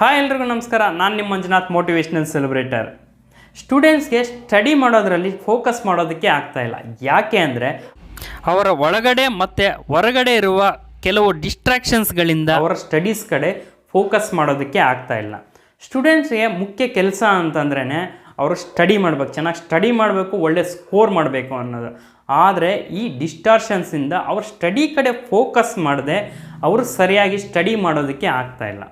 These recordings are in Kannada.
ಹಾಯ್ ಎಲ್ರಿಗೂ ನಮಸ್ಕಾರ. ನಾನು ನಿಮ್ಮ ಮಂಜುನಾಥ್ ಮೋಟಿವೇಶ್ನಲ್ ಸೆಲೆಬ್ರೇಟರ್ ಸ್ಟೂಡೆಂಟ್ಸ್ಗೆ ಸ್ಟಡಿ ಮಾಡೋದರಲ್ಲಿ ಫೋಕಸ್ ಮಾಡೋದಕ್ಕೆ ಆಗ್ತಾ ಇಲ್ಲ. ಯಾಕೆ ಅಂದರೆ ಅವರ ಒಳಗಡೆ ಮತ್ತು ಹೊರಗಡೆ ಇರುವ ಕೆಲವು ಡಿಸ್ಟ್ರಾಕ್ಷನ್ಸ್ಗಳಿಂದ ಅವರ ಸ್ಟಡೀಸ್ ಕಡೆ ಫೋಕಸ್ ಮಾಡೋದಕ್ಕೆ ಆಗ್ತಾ ಇಲ್ಲ. ಸ್ಟೂಡೆಂಟ್ಸ್ಗೆ ಮುಖ್ಯ ಕೆಲಸ ಅಂತಂದ್ರೇ ಅವರು ಸ್ಟಡಿ ಮಾಡ್ಬೇಕು. ಚೆನ್ನಾಗಿ ಸ್ಟಡಿ ಮಾಡಬೇಕು, ಒಳ್ಳೆ ಸ್ಕೋರ್ ಮಾಡಬೇಕು ಅನ್ನೋದು. ಆದರೆ ಈ ಡಿಸ್ಟಾರ್ಷನ್ಸಿಂದ ಅವ್ರ ಸ್ಟಡಿ ಕಡೆ ಫೋಕಸ್ ಮಾಡದೆ ಅವರು ಸರಿಯಾಗಿ ಸ್ಟಡಿ ಮಾಡೋದಕ್ಕೆ ಆಗ್ತಾಯಿಲ್ಲ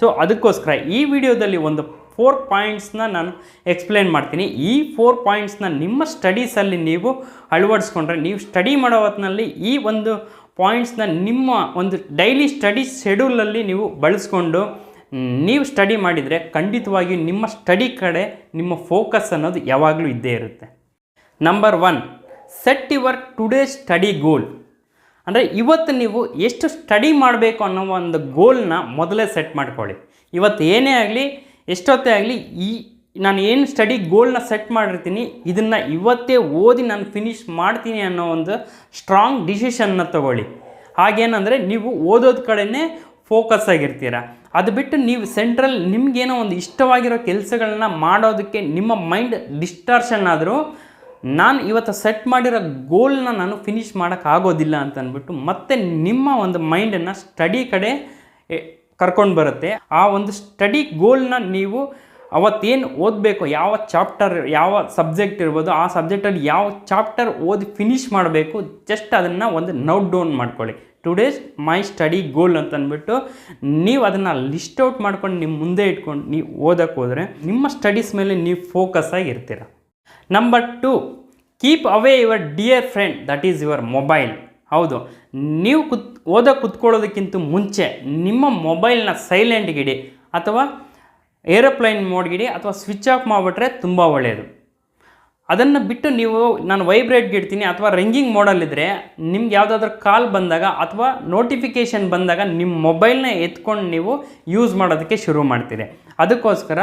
ಸೊ ಅದಕ್ಕೋಸ್ಕರ ಈ ವಿಡಿಯೋದಲ್ಲಿ ಒಂದು ಫೋರ್ ಪಾಯಿಂಟ್ಸ್ನ ನಾನು ಎಕ್ಸ್ಪ್ಲೇನ್ ಮಾಡ್ತೀನಿ. ಈ ಫೋರ್ ಪಾಯಿಂಟ್ಸ್ನ ನಿಮ್ಮ ಸ್ಟಡೀಸಲ್ಲಿ ನೀವು ಅಳವಡಿಸ್ಕೊಂಡ್ರೆ, ನೀವು ಸ್ಟಡಿ ಮಾಡೋ ಹೊತ್ತಿನಲ್ಲಿ ಈ ಒಂದು ಪಾಯಿಂಟ್ಸ್ನ ನಿಮ್ಮ ಒಂದು ಡೈಲಿ ಸ್ಟಡಿ ಶೆಡ್ಯೂಲಲ್ಲಿ ನೀವು ಬಳಸ್ಕೊಂಡು, ನೀವು ಸ್ಟಡಿ ಮಾಡಿದರೆ ಖಂಡಿತವಾಗಿ ನಿಮ್ಮ ಸ್ಟಡಿ ಕಡೆ ನಿಮ್ಮ ಫೋಕಸ್ ಅನ್ನೋದು ಯಾವಾಗಲೂ ಇದ್ದೇ ಇರುತ್ತೆ. Number one set your today study goal ಅಂದರೆ ಇವತ್ತು ನೀವು ಎಷ್ಟು ಸ್ಟಡಿ ಮಾಡಬೇಕು ಅನ್ನೋ ಒಂದು ಗೋಲ್ನ ಮೊದಲೇ ಸೆಟ್ ಮಾಡ್ಕೊಳ್ಳಿ. ಇವತ್ತು ಏನೇ ಆಗಲಿ, ಎಷ್ಟೊತ್ತೇ ಆಗಲಿ, ಈ ನಾನು ಏನು ಸ್ಟಡಿ ಗೋಲ್ನ ಸೆಟ್ ಮಾಡಿರ್ತೀನಿ, ಇದನ್ನು ಇವತ್ತೇ ಓದಿ ನಾನು ಫಿನಿಷ್ ಮಾಡ್ತೀನಿ ಅನ್ನೋ ಒಂದು ಸ್ಟ್ರಾಂಗ್ ಡಿಸಿಷನ್ನ ತಗೊಳ್ಳಿ. ಹಾಗೇನಂದರೆ ನೀವು ಓದೋದ ಕಡೆನೇ ಫೋಕಸ್ ಆಗಿರ್ತೀರ. ಅದು ಬಿಟ್ಟು ನೀವು ಸೆಂಟ್ರಲ್ ನಿಮಗೇನೋ ಒಂದು ಇಷ್ಟವಾಗಿರೋ ಕೆಲಸಗಳನ್ನ ಮಾಡೋದಕ್ಕೆ ನಿಮ್ಮ ಮೈಂಡ್ ಡಿಸ್ಟಾರ್ಷನ್ ಆದರೂ ನಾನು ಇವತ್ತು ಸೆಟ್ ಮಾಡಿರೋ ಗೋಲ್ನ ನಾನು ಫಿನಿಷ್ ಮಾಡೋಕ್ಕಾಗೋದಿಲ್ಲ ಅಂತ ಅಂದ್ಬಿಟ್ಟು ಮತ್ತೆ ನಿಮ್ಮ ಒಂದು ಮೈಂಡನ್ನು ಸ್ಟಡಿ ಕಡೆ ಕರ್ಕೊಂಡು ಬರುತ್ತೆ. ಆ ಒಂದು ಸ್ಟಡಿ ಗೋಲ್ನ ನೀವು ಅವತ್ತೇನು ಓದಬೇಕು, ಯಾವ ಚಾಪ್ಟರ್ ಯಾವ ಸಬ್ಜೆಕ್ಟ್ ಇರ್ಬೋದು, ಆ ಸಬ್ಜೆಕ್ಟಲ್ಲಿ ಯಾವ ಚಾಪ್ಟರ್ ಓದಿ ಫಿನಿಷ್ ಮಾಡಬೇಕು ಜಸ್ಟ್ ಅದನ್ನು ಒಂದು ನೋಟ್ ಡೌನ್ ಮಾಡ್ಕೊಳ್ಳಿ. ಟುಡೇಸ್ ಮೈ ಸ್ಟಡಿ ಗೋಲ್ ಅಂತ ಅಂದ್ಬಿಟ್ಟು ನೀವು ಅದನ್ನು ಲಿಸ್ಟ್ ಔಟ್ ಮಾಡ್ಕೊಂಡು ನಿಮ್ಮ ಮುಂದೆ ಇಟ್ಕೊಂಡು ನೀವು ಓದೋಕ್ಕೆ ಹೋದರೆ ನಿಮ್ಮ ಸ್ಟಡೀಸ್ ಮೇಲೆ ನೀವು focus ಆಗಿರ್ತೀರ number two keep away your dear friend that is your mobile ಹೌದು, ನೀವು ಕುತ್, ಓದೋ ಕುತ್ಕೊಳ್ಳೋದಕ್ಕಿಂತ ಮುಂಚೆ ನಿಮ್ಮ ಮೊಬೈಲ್ನ ಸೈಲೆಂಟ್ಗಿಡಿ ಅಥವಾ ಏರೋಪ್ಲೈನ್ ಮೋಡ್ಗಿಡಿ ಅಥವಾ ಸ್ವಿಚ್ ಆಫ್ ಮಾಡಿಬಿಟ್ರೆ ತುಂಬ ಒಳ್ಳೆಯದು ಅದನ್ನು ಬಿಟ್ಟು ನೀವು, ನಾನು ವೈಬ್ರೇಟ್ಗೆ ಇಡ್ತೀನಿ ಅಥವಾ ರಿಂಗಿಂಗ್ ಮೋಡಲ್ಲಿದ್ದರೆ ನಿಮ್ಗೆ ಯಾವುದಾದ್ರೂ ಕಾಲ್ ಬಂದಾಗ ಅಥವಾ ನೋಟಿಫಿಕೇಷನ್ ಬಂದಾಗ ನಿಮ್ಮ ಮೊಬೈಲ್ನ ಎತ್ಕೊಂಡು ನೀವು ಯೂಸ್ ಮಾಡೋದಕ್ಕೆ ಶುರು ಮಾಡ್ತೀರಿ. ಅದಕ್ಕೋಸ್ಕರ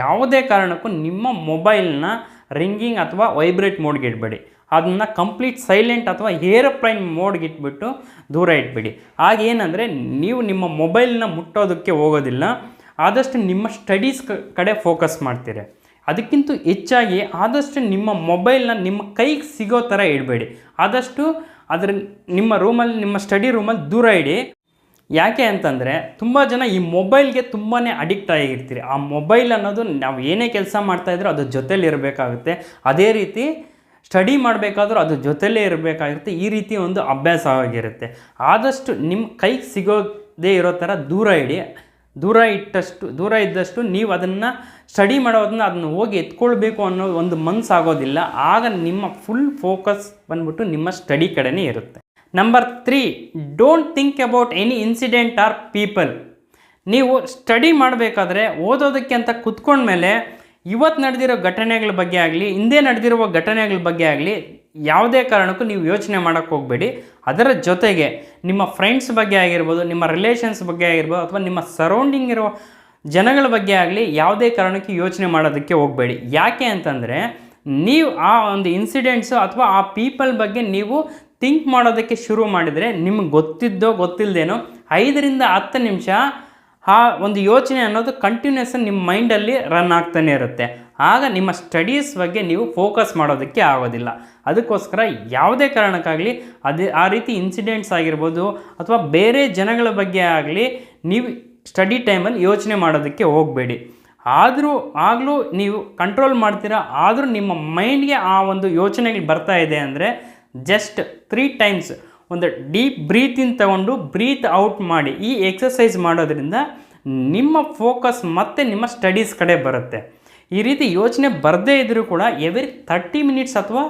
ಯಾವುದೇ ಕಾರಣಕ್ಕೂ ನಿಮ್ಮ ಮೊಬೈಲ್ನ ರಿಂಗಿಂಗ್ ಅಥವಾ ವೈಬ್ರೇಟ್ ಮೋಡ್ಗೆ ಇಡಬೇಡಿ. ಅದನ್ನು ಕಂಪ್ಲೀಟ್ ಸೈಲೆಂಟ್ ಅಥವಾ ಏರೋಪ್ಲೈನ್ ಮೋಡ್ಗೆ ಇಟ್ಬಿಟ್ಟು ದೂರ ಇಟ್ಬಿಡಿ. ಹಾಗೇನಂದರೆ ನೀವು ನಿಮ್ಮ ಮೊಬೈಲ್ನ ಮುಟ್ಟೋದಕ್ಕೆ ಹೋಗೋದಿಲ್ಲ, ಆದಷ್ಟು ನಿಮ್ಮ ಸ್ಟಡೀಸ್ ಕಡೆ ಫೋಕಸ್ ಮಾಡ್ತೀರಿ. ಅದಕ್ಕಿಂತ ಹೆಚ್ಚಾಗಿ ಆದಷ್ಟು ನಿಮ್ಮ ಮೊಬೈಲ್ನ ನಿಮ್ಮ ಕೈಗೆ ಸಿಗೋ ಥರ ಇಡಬೇಡಿ. ಆದಷ್ಟು ಅದರ ನಿಮ್ಮ ರೂಮಲ್ಲಿ, ನಿಮ್ಮ ಸ್ಟಡಿ ರೂಮಲ್ಲಿ ದೂರ ಇಡಿ. ಯಾಕೆ ಅಂತಂದರೆ ತುಂಬ ಜನ ಈ ಮೊಬೈಲ್ಗೆ ತುಂಬಾ ಅಡಿಕ್ಟ್ ಆಗಿರ್ತೀರಿ. ಆ ಮೊಬೈಲ್ ಅನ್ನೋದು ನಾವು ಏನೇ ಕೆಲಸ ಮಾಡ್ತಾಯಿದ್ರೂ ಅದು ಜೊತೇಲಿ ಇರಬೇಕಾಗುತ್ತೆ. ಅದೇ ರೀತಿ ಸ್ಟಡಿ ಮಾಡಬೇಕಾದ್ರೂ ಅದು ಜೊತೆಲೇ ಇರಬೇಕಾಗಿರುತ್ತೆ. ಈ ರೀತಿ ಒಂದು ಅಭ್ಯಾಸ ಆಗಿರುತ್ತೆ. ಆದಷ್ಟು ನಿಮ್ಮ ಕೈಗೆ ಸಿಗೋದೇ ಇರೋ ಥರ ದೂರ ಇಡಿ. ದೂರ ಇಟ್ಟಷ್ಟು, ದೂರ ಇದ್ದಷ್ಟು ನೀವು ಅದನ್ನು ಸ್ಟಡಿ ಮಾಡೋದನ್ನ ಅದನ್ನು ಹೋಗಿ ಎತ್ಕೊಳ್ಬೇಕು ಅನ್ನೋ ಒಂದು ಮನಸ್ಸಾಗೋದಿಲ್ಲ ಆಗ ನಿಮ್ಮ ಫುಲ್ ಫೋಕಸ್ ಬಂದ್ಬಿಟ್ಟು ನಿಮ್ಮ ಸ್ಟಡಿ ಕಡೆನೇ ಇರುತ್ತೆ. Number three don't think about any incident or people ನೀವು ಸ್ಟಡಿ ಮಾಡಬೇಕಾದ್ರೆ ಓದೋದಕ್ಕೆ ಅಂತ ಕುತ್ಕೊಂಡ್ಮೇಲೆ ಇವತ್ತು ನಡೆದಿರೋ ಘಟನೆಗಳ ಬಗ್ಗೆ ಆಗಲಿ, ಹಿಂದೆ ನಡೆದಿರುವ ಘಟನೆಗಳ ಬಗ್ಗೆ ಆಗಲಿ ಯಾವುದೇ ಕಾರಣಕ್ಕೂ ನೀವು ಯೋಚನೆ ಮಾಡೋಕ್ಕೆ ಹೋಗಬೇಡಿ. ಅದರ ಜೊತೆಗೆ ನಿಮ್ಮ ಫ್ರೆಂಡ್ಸ್ ಬಗ್ಗೆ ಆಗಿರ್ಬೋದು, ನಿಮ್ಮ ರಿಲೇಷನ್ಸ್ ಬಗ್ಗೆ ಆಗಿರ್ಬೋದು, ಅಥವಾ ನಿಮ್ಮ ಸರೌಂಡಿಂಗ್ ಇರೋ ಜನಗಳ ಬಗ್ಗೆ ಆಗಲಿ ಯಾವುದೇ ಕಾರಣಕ್ಕೆ ಯೋಚನೆ ಮಾಡೋದಕ್ಕೆ ಹೋಗಬೇಡಿ. ಯಾಕೆ ಅಂತಂದರೆ ನೀವು ಆ ಒಂದು ಇನ್ಸಿಡೆಂಟ್ಸು ಅಥವಾ ಆ ಪೀಪಲ್ ಬಗ್ಗೆ ನೀವು ಥಿಂಕ್ ಮಾಡೋದಕ್ಕೆ ಶುರು ಮಾಡಿದರೆ ನಿಮ್ಗೆ ಗೊತ್ತಿದ್ದೋ ಗೊತ್ತಿಲ್ಲದೇನೋ ಐದರಿಂದ ಹತ್ತು ನಿಮಿಷ ಆ ಒಂದು ಯೋಚನೆ ಅನ್ನೋದು ಕಂಟಿನ್ಯೂಸ್ ನಿಮ್ಮ ಮೈಂಡಲ್ಲಿ ರನ್ ಆಗ್ತಾನೆ ಇರುತ್ತೆ. ಆಗ ನಿಮ್ಮ ಸ್ಟಡೀಸ್ ಬಗ್ಗೆ ನೀವು ಫೋಕಸ್ ಮಾಡೋದಕ್ಕೆ ಆಗೋದಿಲ್ಲ. ಅದಕ್ಕೋಸ್ಕರ ಯಾವುದೇ ಕಾರಣಕ್ಕಾಗಲಿ ಅದೇ ಆ ರೀತಿ ಇನ್ಸಿಡೆಂಟ್ಸ್ ಆಗಿರ್ಬೋದು ಅಥವಾ ಬೇರೆ ಜನಗಳ ಬಗ್ಗೆ ಆಗಲಿ ನೀವು ಸ್ಟಡಿ ಟೈಮಲ್ಲಿ ಯೋಚನೆ ಮಾಡೋದಕ್ಕೆ ಹೋಗಬೇಡಿ. ಆದರೂ ಆಗಲೂ ನೀವು ಕಂಟ್ರೋಲ್ ಮಾಡ್ತೀರಾ, ಆದರೂ ನಿಮ್ಮ ಮೈಂಡ್ಗೆ ಆ ಒಂದು ಯೋಚನೆಗಳು ಬರ್ತಾ ಇದೆ ಅಂದರೆ ಜಸ್ಟ್ ತ್ರೀ ಟೈಮ್ಸ್ ಒಂದು ಡೀಪ್ ಬ್ರೀತ್ ತಗೊಂಡು ಬ್ರೀತ್ ಔಟ್ ಮಾಡಿ ಈ ಎಕ್ಸಸೈಸ್ ಮಾಡೋದ್ರಿಂದ ನಿಮ್ಮ ಫೋಕಸ್ ಮತ್ತೆ ನಿಮ್ಮ ಸ್ಟಡೀಸ್ ಕಡೆ ಬರುತ್ತೆ. ಈ ರೀತಿ ಯೋಚನೆ ಬರದೇ ಇದ್ದರೂ ಕೂಡ ಎವ್ರಿ ತರ್ಟಿ ಮಿನಿಟ್ಸ್ ಅಥವಾ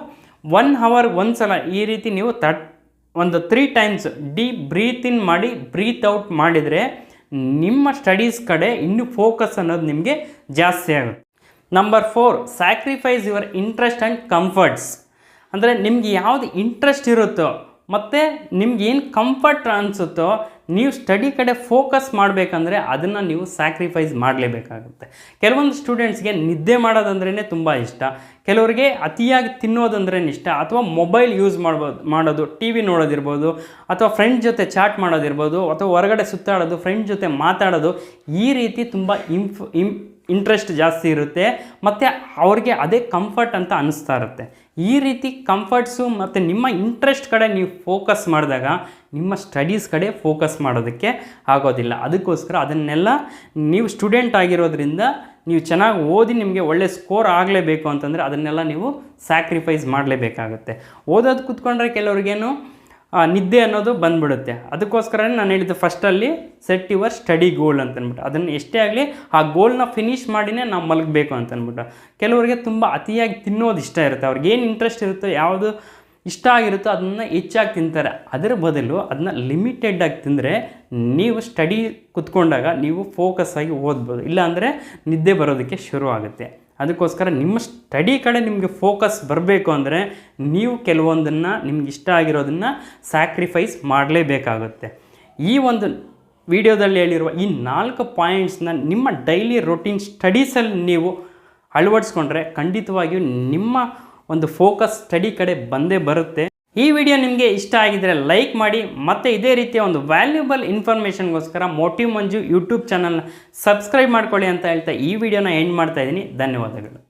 ಒನ್ ಅವರ್ ಒಂದು ಸಲ ಈ ರೀತಿ ನೀವು ತಟ್ ಒಂದು three times deep breath in ಮಾಡಿ ಬ್ರೀತ್ ಔಟ್ ಮಾಡಿದರೆ ನಿಮ್ಮ ಸ್ಟಡೀಸ್ ಕಡೆ ಇನ್ನೂ ಫೋಕಸ್ ಅನ್ನೋದು ನಿಮಗೆ ಜಾಸ್ತಿ ಆಗುತ್ತೆ. Number four sacrifice your interest and comforts ಅಂದರೆ ನಿಮ್ಗೆ ಯಾವುದು ಇಂಟ್ರೆಸ್ಟ್ ಇರುತ್ತೋ ಮತ್ತು ನಿಮ್ಗೆ ಏನು ಕಂಫರ್ಟ್ ಅನಿಸುತ್ತೋ ನೀವು ಸ್ಟಡಿ ಕಡೆ ಫೋಕಸ್ ಮಾಡಬೇಕಂದ್ರೆ ಅದನ್ನು ನೀವು ಸ್ಯಾಕ್ರಿಫೈಸ್ ಮಾಡಲೇಬೇಕಾಗುತ್ತೆ. ಕೆಲವೊಂದು ಸ್ಟೂಡೆಂಟ್ಸ್ಗೆ ನಿದ್ದೆ ಮಾಡೋದಂದ್ರೇ ತುಂಬ ಇಷ್ಟ. ಕೆಲವರಿಗೆ ಅತಿಯಾಗಿ ತಿನ್ನೋದಂದ್ರೆ ಇಷ್ಟ. ಅಥವಾ ಮೊಬೈಲ್ ಯೂಸ್ ಮಾಡ್ಬೋದು, ಮಾಡೋದು ಟಿ ವಿ ನೋಡೋದಿರ್ಬೋದು, ಅಥವಾ ಫ್ರೆಂಡ್ ಜೊತೆ ಚಾಟ್ ಮಾಡೋದಿರ್ಬೋದು, ಅಥವಾ ಹೊರಗಡೆ ಸುತ್ತಾಡೋದು ಫ್ರೆಂಡ್ ಜೊತೆ ಮಾತಾಡೋದು, ಈ ರೀತಿ ತುಂಬ ಇಂಫ್ ಇಂಟ್ರೆಸ್ಟ್ ಜಾಸ್ತಿ ಇರುತ್ತೆ. ಮತ್ತು ಅವ್ರಿಗೆ ಅದೇ ಕಂಫರ್ಟ್ ಅಂತ ಅನಿಸ್ತಾ ಇರುತ್ತೆ. ಈ ರೀತಿ ಕಂಫರ್ಟ್ಸು ಮತ್ತು ನಿಮ್ಮ ಇಂಟ್ರೆಸ್ಟ್ ಕಡೆ ನೀವು ಫೋಕಸ್ ಮಾಡಿದಾಗ, ನಿಮ್ಮ ಸ್ಟಡೀಸ್ ಕಡೆ ಫೋಕಸ್ ಮಾಡೋದಕ್ಕೆ ಆಗೋದಿಲ್ಲ. ಅದಕ್ಕೋಸ್ಕರ ಅದನ್ನೆಲ್ಲ ನೀವು ಸ್ಟೂಡೆಂಟ್ ಆಗಿರೋದ್ರಿಂದ ನೀವು ಚೆನ್ನಾಗಿ ಓದಿ ನಿಮಗೆ ಒಳ್ಳೆ ಸ್ಕೋರ್ ಆಗಲೇಬೇಕು ಅಂತಂದರೆ ಅದನ್ನೆಲ್ಲ ನೀವು ಸ್ಯಾಕ್ರಿಫೈಸ್ ಮಾಡಲೇಬೇಕಾಗುತ್ತೆ. ಓದೋದು ಕೂತ್ಕೊಂಡ್ರೆ ಕೆಲವ್ರಿಗೇನು ನಿದ್ದೆ ಅನ್ನೋದು ಬಂದ್ಬಿಡುತ್ತೆ. ಅದಕ್ಕೋಸ್ಕರ ನಾನು ಹೇಳಿದ್ದು ಫಸ್ಟಲ್ಲಿ ಸೆಟ್ ಯುವರ್ ಸ್ಟಡಿ ಗೋಲ್ ಅಂತ ಅಂದ್ಬಿಟ್ಟು ಅದನ್ನು ಎಷ್ಟೇ ಆಗಲಿ ಆ ಗೋಲ್ನ ಫಿನಿಷ್ ಮಾಡಿನೇ ನಾವು ಮಲಗಬೇಕು ಅಂತ ಅಂದ್ಬಿಟ್ಟು ಕೆಲವರಿಗೆ ತುಂಬ ಅತಿಯಾಗಿ ತಿನ್ನೋದು ಇಷ್ಟ ಇರುತ್ತೆ. ಅವ್ರಿಗೆ ಏನು ಇಂಟ್ರೆಸ್ಟ್ ಇರುತ್ತೋ, ಯಾವುದು ಇಷ್ಟ ಆಗಿರುತ್ತೋ ಅದನ್ನು ಹೆಚ್ಚಾಗಿ ತಿಂತಾರೆ. ಅದರ ಬದಲು ಅದನ್ನ ಲಿಮಿಟೆಡಾಗಿ ತಿಂದರೆ ನೀವು ಸ್ಟಡಿ ಕುತ್ಕೊಂಡಾಗ ನೀವು ಫೋಕಸ್ ಆಗಿ ಓದ್ಬೋದು. ಇಲ್ಲಾಂದರೆ ನಿದ್ದೆ ಬರೋದಕ್ಕೆ ಶುರು ಆಗುತ್ತೆ ಅದಕ್ಕೋಸ್ಕರ ನಿಮ್ಮ ಸ್ಟಡಿ ಕಡೆ ನಿಮಗೆ ಫೋಕಸ್ ಬರಬೇಕು ಅಂದರೆ ನೀವು ಕೆಲವೊಂದನ್ನು ನಿಮ್ಗೆ ಇಷ್ಟ ಆಗಿರೋದನ್ನು ಸ್ಯಾಕ್ರಿಫೈಸ್ ಮಾಡಲೇಬೇಕಾಗುತ್ತೆ. ಈ ಒಂದು ವಿಡಿಯೋದಲ್ಲಿ ಹೇಳಿರುವ ಈ ನಾಲ್ಕು ಪಾಯಿಂಟ್ಸ್ನ ನಿಮ್ಮ ಡೈಲಿ ರೊಟೀನ್ ಸ್ಟಡೀಸಲ್ಲಿ ನೀವು ಅಳವಡಿಸ್ಕೊಂಡ್ರೆ ಖಂಡಿತವಾಗಿಯೂ ನಿಮ್ಮ ಒಂದು ಫೋಕಸ್ ಸ್ಟಡಿ ಕಡೆ ಬಂದೇ ಬರುತ್ತೆ. ಈ ವಿಡಿಯೋ ನಿಮಗೆ ಇಷ್ಟ ಆಗಿದರೆ ಲೈಕ್ ಮಾಡಿ, ಮತ್ತು ಇದೇ ರೀತಿಯ ಒಂದು ವ್ಯಾಲ್ಯೂಬಲ್ ಇನ್ಫಾರ್ಮೇಷನ್ಗೋಸ್ಕರ ಮೋಟಿವ್ ಮಂಜು ಯೂಟ್ಯೂಬ್ ಚಾನಲ್ನ ಸಬ್ಸ್ಕ್ರೈಬ್ ಮಾಡ್ಕೊಳ್ಳಿ ಅಂತ ಹೇಳ್ತಾ ಈ ವಿಡಿಯೋನ ಎಂಡ್ ಮಾಡ್ತಾ ಇದ್ದೀನಿ. ಧನ್ಯವಾದಗಳು.